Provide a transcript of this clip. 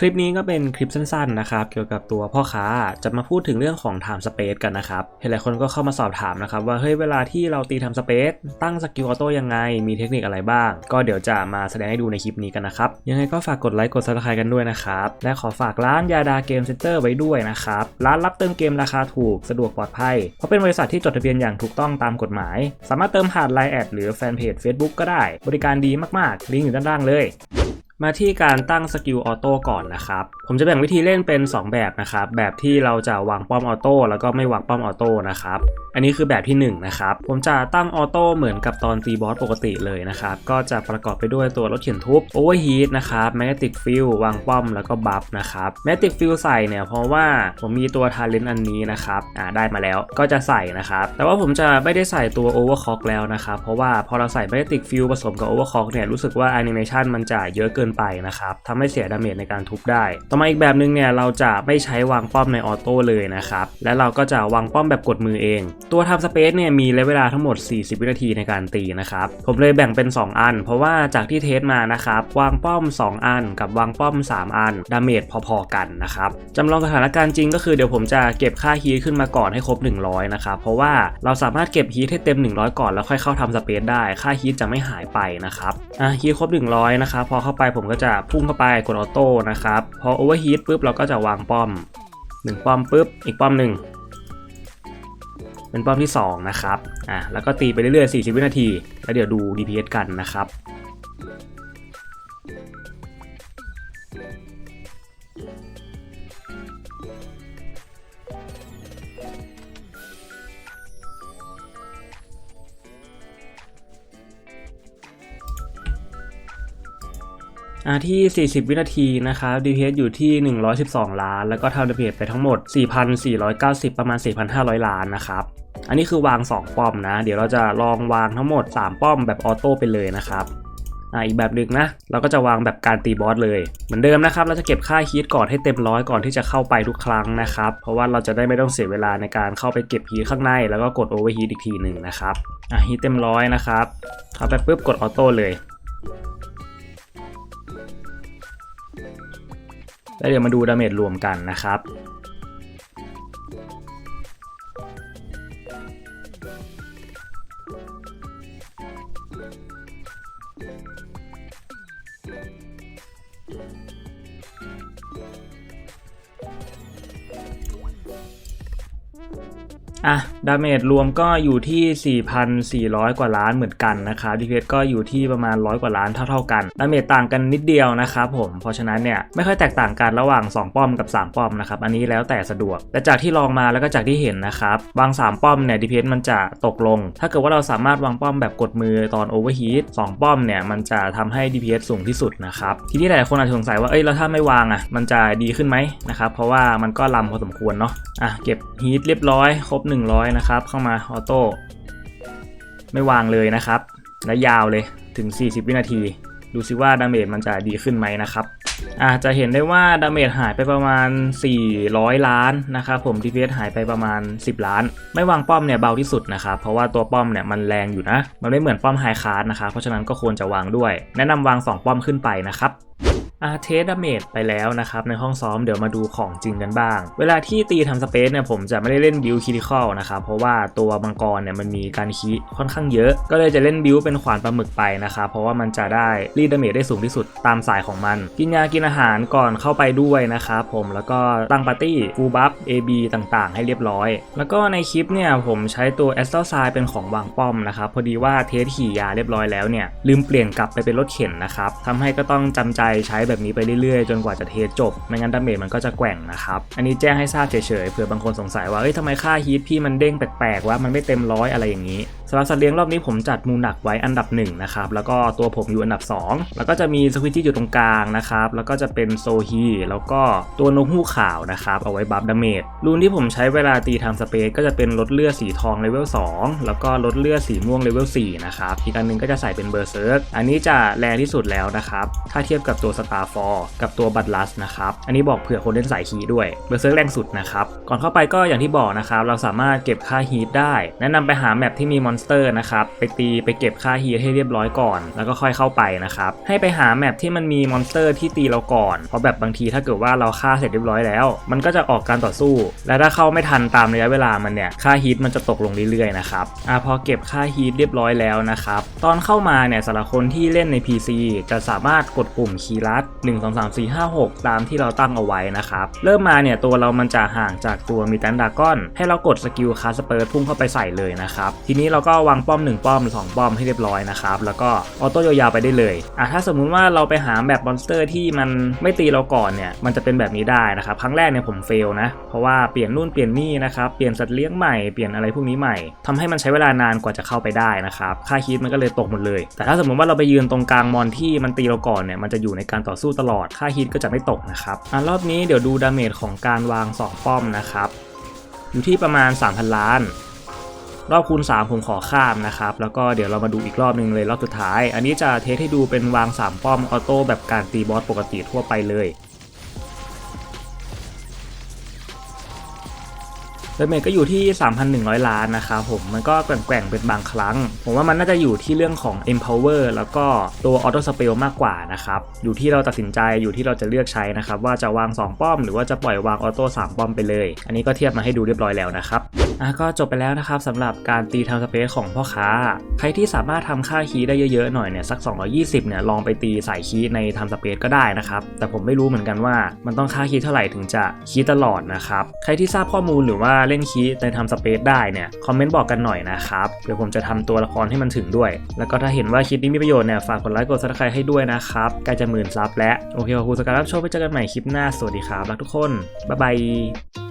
คลิปนี้ก็เป็นคลิปสั้นๆนะครับเกี่ยวกับตัวพ่อค้าจะมาพูดถึงเรื่องของ time space กันนะครับเห็นหลายคนก็เข้ามาสอบถามนะครับว่าเฮ้ยเวลาที่เราตี time space ตั้งสกิลออโต้ยังไง มีเทคนิคอะไรบ้าง ก็เดี๋ยวจะมาแสดงให้ดูในคลิปนี้กันนะครับ ยังไงก็ฝากกดไลค์กด subscribe กันด้วยนะครับ และขอฝากร้านยาดาเกมเซ็นเตอร์ไว้ด้วยนะครับ ร้านรับเติมเกมราคาถูกสะดวกปลอดภัย เพราะเป็นบริษัทที่จดทะเบียนอย่างถูกต้องตามกฎหมาย สามารถเติมผ่าน Line แอดหรือแฟนเพจ Facebook ก็ได้ บริการดีมากๆลิงก์อยู่ด้านล่างเลย มาที่การตั้งสกิลออโต้ก่อนนะครับ ผมจะแบ่งวิธีเล่นเป็น 2 แบบนะครับ แบบที่เราจะวางป้อมออโต้แล้วก็ไม่วางป้อมออโต้นะครับ อันนี้คือแบบที่1นะครับ ผมจะตั้งออโต้เหมือนกับตอนตีบอสปกติเลยนะครับ ก็จะประกอบไปด้วยตัวรถเข็นทุบโอเวอร์ฮีทนะครับแมกติกฟิลวางป้อมแล้วก็บัฟนะครับแมกติกฟิลใส่เนี่ยเพราะว่าผมมีตัวทาเลนต์อันนี้นะครับ อ่าได้มาแล้วก็จะใส่นะครับ แต่ว่าผมจะไม่ได้ใส่ตัวโอเวอร์คอกแล้วนะครับ เพราะว่าพอเราใส่แมกติกฟิลผสมกับโอเวอร์คอกเนี่ยรู้สึกว่าแอนิเมชันมันจะเยอะเกินไปนะครับทำให้เสียดาเมจในการทุบได้ ต่อมาอีกแบบหนึ่งเนี่ยเราจะไม่ใช้วางป้อมในออโต้เลยนะครับและเราก็จะวางป้อมแบบกดมือเอง ตัวทำสเปซเนี่ยมีระยะเวลาทั้งหมด 40 วินาทีในการตีนะครับผมเลยแบ่งเป็น 2 อัน เพราะว่าจากที่เทสมานะครับวางป้อม 2 อัน กับวางป้อม 3 อันดาเมจพอๆกันนะครับจำลองสถานการณ์จริงก็คือเดี๋ยวผมจะเก็บค่าฮีทขึ้นมาก่อนให้ครบ 100นะครับเพราะว่าเราสามารถเก็บฮีทให้เต็ม 100 ก่อนแล้วค่อยเข้าทำสเปซได้ค่าฮีทจะไม่หายไปนะครับอะฮีทครบ 100นะครับพอเข้าไปผมก็จะพุ่งเข้าไปกดออโต้นะครับ พอโอเวอร์ฮีทปุ๊บเราก็จะวางป้อม 1 ป้อมปุ๊บ อีกป้อมหนึ่งเป็นป้อมที่ 2 นะครับ อะ แล้วก็ตีไปเรื่อยๆ 40 วินาที แล้วเดี๋ยวดู DPS กันนะครับ ที่ 40 วินาทีนะครับ DPS อยู่ที่ 112 ล้าน แล้วก็ทำ DPS ไปทั้งหมด 4,490 ประมาณ 4,500 ล้านนะครับ อันนี้คือวาง 2 ป้อมนะ เดี๋ยวเราจะลองวางทั้งหมด 3 ป้อมแบบออโต้ไปเลยนะครับอ่าอีกแบบหนึ่งนะ เราก็จะวางแบบการตีบอสเลย เหมือนเดิมนะครับ เราจะเก็บค่าฮีทก่อนให้เต็มร้อยก่อนที่จะเข้าไปทุกครั้งนะครับ เพราะว่าเราจะได้ไม่ต้องเสียเวลาในการเข้าไปเก็บฮีทข้างใน แล้วก็กดโอเวอร์ฮีทอีกทีหนึ่งนะครับ อ่าฮีทเต็มร้อยนะครับเข้าไปปุ๊บกดออโต้เลย แล้วเดี๋ยวมาดูดาเมจรวมกันนะครับอะ ดาเมจรวมก็อยู่ที่ 4,400 กว่าล้านเหมือนกันนะครับ DPS ก็อยู่ที่ประมาณ 100 กว่าล้านเท่าๆกัน ดาเมจต่างกันนิดเดียวนะครับผม เพราะฉะนั้นเนี่ยไม่ค่อยแตกต่างกันระหว่าง 2 ป้อมกับ 3 ป้อมนะครับ อันนี้แล้วแต่สะดวก แต่จากที่ลองมาแล้วก็จากที่เห็นนะครับวาง 3 ป้อมเนี่ย DPS มันจะตกลง ถ้าเกิดว่าเราสามารถวางป้อมแบบกดมือตอน Overheat 2ป้อมเนี่ยมันจะทำให้ DPS สูงที่สุดนะครับ ทีนี้หลายคนอาจจะสงสัยว่า เอ้ยแล้วถ้าไม่วางอะ มันจะดีขึ้นไหมนะครับ เพราะว่ามันก็ลำพอสมควรเนาะ อะเก็บฮีทเรียบร้อยครบ 100นะครับ เข้ามาออโต้ไม่วางเลยนะครับ และยาวเลยถึง 40 วินาที ดูซิว่าดาเมจมันจะดีขึ้นไหมนะครับอะจะเห็นได้ว่าดาเมจหายไปประมาณ 400 ล้านนะครับผม DPS หายไปประมาณ 10 ล้าน ไม่วางป้อมเนี่ยเบาที่สุดนะครับเพราะว่าตัวป้อมเนี่ยมันแรงอยู่นะ มันไม่เหมือนป้อมไฮคาร์ดนะครับเพราะฉะนั้นก็ควรจะวางด้วย แนะนำวาง 2 ป้อมขึ้นไปนะครับ อาเทสดาเมจไปแล้วนะครับ ในห้องซ้อมเดี๋ยวมาดูของจริงกันบ้าง เวลาที่ตีทำสเปซเนี่ยผมจะไม่ได้เล่นบิวคิทิคอลนะครับ เพราะว่าตัวมังกรเนี่ยมันมีการคีค่อนข้างเยอะ ก็เลยจะเล่นบิวเป็นขวานปลาหมึกไปนะครับ เพราะว่ามันจะได้รีดดาเมจได้สูงที่สุดตามสายของมัน กินยากินอาหารก่อนเข้าไปด้วยนะครับผมแล้วก็ตั้งปาร์ตี้ฟูบัฟ AB ต่างๆ ให้เรียบร้อย แล้วก็ในคลิปเนี่ยผมใช้ตัวแอสตัลไซเป็นของวางป้อมนะครับพอดีว่าเทสขี่ยาเรียบร้อยแล้วเนี่ยลืมเปลี่ยนกลับไปเป็นรถเข็นนะครับทำให้ก็ต้องจำใจใช้แบบนี้ไปเรื่อยๆ จนกว่าจะเทสจบ ไม่งั้นดาเมจมันก็จะแกว่งนะครับ อันนี้แจ้งให้ทราบเฉยๆ เผื่อบางคนสงสัยว่า เอ้ยทำไมค่าฮีทพี่มันเด้งแปลกๆว่ามันไม่เต็มร้อยอะไรอย่างนี้สำหรับสัตว์เลี้ยงรอบนี้ผมจัดมูหนักไว้อันดับ1นนะครับแล้วก็ตัวผมอยู่อันดับ 2 แล้วก็จะมีสควิตที่อยู่ตรงกลางนะครับแล้วก็จะเป็นโซฮีแล้วก็ตัวนกฮูกขาวนะครับเอาไว้บัฟดาเมจรูนที่ผมใช้เวลาตีทางสเปซก็จะเป็นลดเลือดสีทองเลเวล2แล้วก็ลดเลือดสีม่วงเลเวล4นะครับอีกอันหนึงก็จะใส่เป็นเบอร์เซิร์กอันนี้จะแรงที่สุดแล้วนะครับถ้าเทียบกับตัวสตาร์ฟอร์กับตัวบัตลัสนะครับอันนี้บอกเผื่อคนเล่นสายคีด้วยเบอร์เซิร์กแรงสุดนะครับก่อนเข้าไปก็อย่างที่บอกนะครับเราสามารถเก็บค่าฮีทได้ แนะนำไปหาแมปที่มีมอนอนสเตอร์นะครับ ไปตีไปเก็บค่าฮีทให้เรียบร้อยก่อน แล้วก็ค่อยเข้าไปนะครับ ให้ไปหาแมปที่มันมีมอนสเตอร์ที่ตีเราก่อน เพราะแบบบางทีถ้าเกิดว่าเราฆ่าเสร็จเรียบร้อยแล้ว มันก็จะออกการต่อสู้ และถ้าเข้าไม่ทันตามระยะเวลามันเนี่ย ค่าฮีทมันจะตกลงเรื่อยๆนะครับ อะพอเก็บค่าฮีทเรียบร้อยแล้วนะครับ ตอนเข้ามาเนี่ยสำหรับคนที่เล่นใน PC จะสามารถกดปุ่มคีย์ลัด1 2 3 4 5 6 ตามที่เราตั้งเอาไว้นะครับ เริ่มมาเนี่ยตัวเรามันจะห่างจากตัวมีตันดากอน ให้เรากดสกิลคาสเปิร์พุ่งเข้าไปใส่เลยนะครับ ทีนี้เราก็วางป้อม 1 ป้อม 2 ป้อมให้เรียบร้อยนะครับ แล้วก็ออโต้ยาวๆไปได้เลยอะถ้าสมมุติว่าเราไปหาแบบมอนสเตอร์ที่มันไม่ตีเราก่อนเนี่ยมันจะเป็นแบบนี้ได้นะครับครั้งแรกเนี่ยผมเฟลนะเพราะว่าเปลี่ยนนู่นเปลี่ยนนี่นะครับเปลี่ยนสัตว์เลี้ยงใหม่เปลี่ยนอะไรพวกนี้ใหม่ทำให้มันใช้เวลานานกว่าจะเข้าไปได้นะครับค่าฮีทมันก็เลยตกหมดเลย แต่ถ้าสมมติว่าเราไปยืนตรงกลางมอนที่มันตีเราก่อนเนี่ยมันจะอยู่ในการต่อสู้ตลอดค่าฮีทก็จะไม่ตกนะครับอะรอบนี้เดี๋ยวดูดาเมจของการวาง 2 ป้อมนะครับอยู่ที่ประมาณ 3,000 ล้าน รอบคูณ 3 ผมขอข้ามนะครับ แล้วก็เดี๋ยวเรามาดูอีกรอบหนึ่งเลยรอบสุดท้าย อันนี้จะเทสให้ดูเป็นวาง 3 ป้อมออโต้แบบการตีบอสปกติทั่วไปเลย ดาเมจก็อยู่ที่ 3,100 ล้านนะครับผมมันก็แกว่งๆเป็นบางครั้ง ผมว่ามันน่าจะอยู่ที่เรื่องของ empower แล้วก็ตัว auto spell มากกว่านะครับอยู่ที่เราตัดสินใจอยู่ที่เราจะเลือกใช้นะครับว่าจะวาง 2 ป้อม หรือว่าจะปล่อยวางออโต้3ป้อมไปเลย อันนี้ก็เทียบมาให้ดูเรียบร้อยแล้วนะครับอะก็จบไปแล้วนะครับสำหรับการตีทำสเปซของพ่อค้า ใครที่สามารถทำค่าคีได้เยอะๆหน่อยเนี่ยสัก 220เนี่ยลองไปตีใส่คีในทำสเปซก็ได้นะครับแต่ผมไม่รู้เหมือนกันว่ามันต้องค่าคีเท่าไหร่ถึงจะคีตลอดนะครับใครที่ทราบข้อมูลหรือว่าเล่นคีย์ในทำสเปซได้เนี่ยคอมเมนต์บอกกันหน่อยนะครับเดี๋ยวผมจะทำตัวละครให้มันถึงด้วย แล้วก็ถ้าเห็นว่าคลิปนี้มีประโยชน์เนี่ยฝากกดไลค์กดซับสไครต์ให้ด้วยนะครับใกล้จะหมื่นซับแล้วโอเคขอบคุณสกการรับชมไปเจอกันใหม่คลิปหน้าสวัสดีครับรักทุกคนบ๊ายบาย